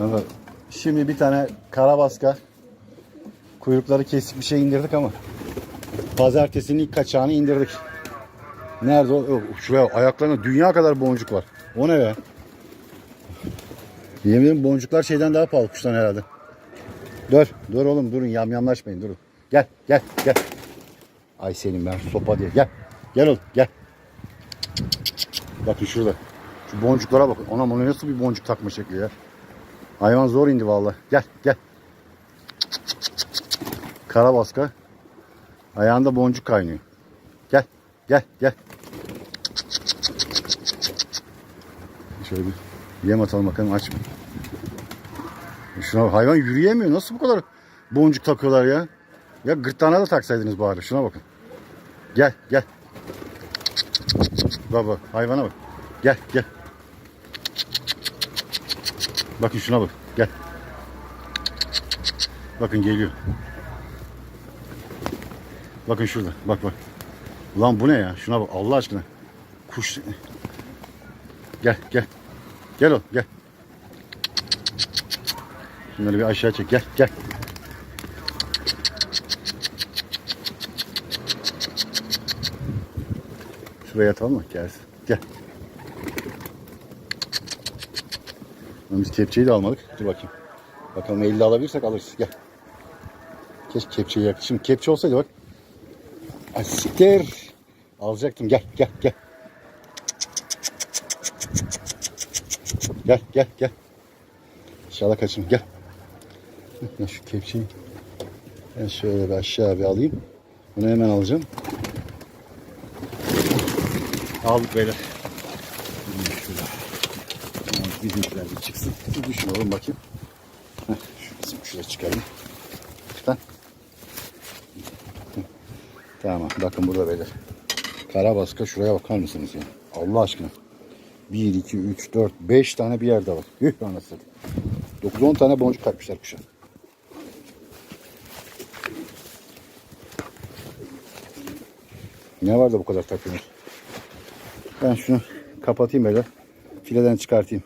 Evet. Şimdi bir tane karabaska kuyrukları kesik bir şey indirdik ama pazartesinin ilk kaçağını indirdik. Nerede o? Yok, Şuraya ayaklarına dünya kadar boncuk var. O ne be? Yemin boncuklar şeyden daha pahalı kuştan herhalde. Dur, dur oğlum durun yamyamlaşmayın durun. Gel, gel, gel. Ay senin ben sopa diye. Gel, gel oğlum gel. Bakın şurada. Şu boncuklara bakın. Ona bunu nasıl bir boncuk takma şekli ya. Hayvan zor indi vallahi. Gel, gel. Karabaska. Ayağında boncuk kaynıyor. Gel, gel, gel. Şöyle bir yem atalım bakalım aç? Şuna hayvan yürüyemiyor. Nasıl bu kadar boncuk takıyorlar ya? Ya gırtlağına da taksaydınız bari. Şuna bakın. Gel gel. Bak hayvana bak. Gel gel. Bakın şuna bak. Gel. Bakın geliyor. Bakın şurada. Bak bak. Ulan bu ne ya? Şuna bak Allah aşkına. Kuş. Gel gel. Gel oğlum gel. Şunları bir aşağı çek. Gel gel. Şuraya atalım mı? Gelsin. Gel. Biz kepçeyi de almadık. Dur bakayım. Bakalım elde alabilirsek alırız. Gel. Keşke kepçeyi yak. Şimdi kepçe olsaydı bak. Ay siktir. Alacaktım. Gel gel gel. Gel gel gel. İnşallah kaçırma. Gel. Şu kepçeyi ben şöyle bir aşağı bir alayım. Bunu hemen alacağım. Aldık beyler. Bizimkiler bir çıksın. Bir düşün oğlum bakayım. Heh, bizim şuraya çıkarayım. Tamam bakın burada beyler. Karabaska şuraya bakar mısınız ya? Allah aşkına. 1, 2, 3, 4, 5 tane bir yerde var. Yuh anasını. 9-10 tane boncuk takmışlar kuşa. Ne var da bu kadar takıyorsunuz? Ben şunu kapatayım böyle. Fileden çıkartayım.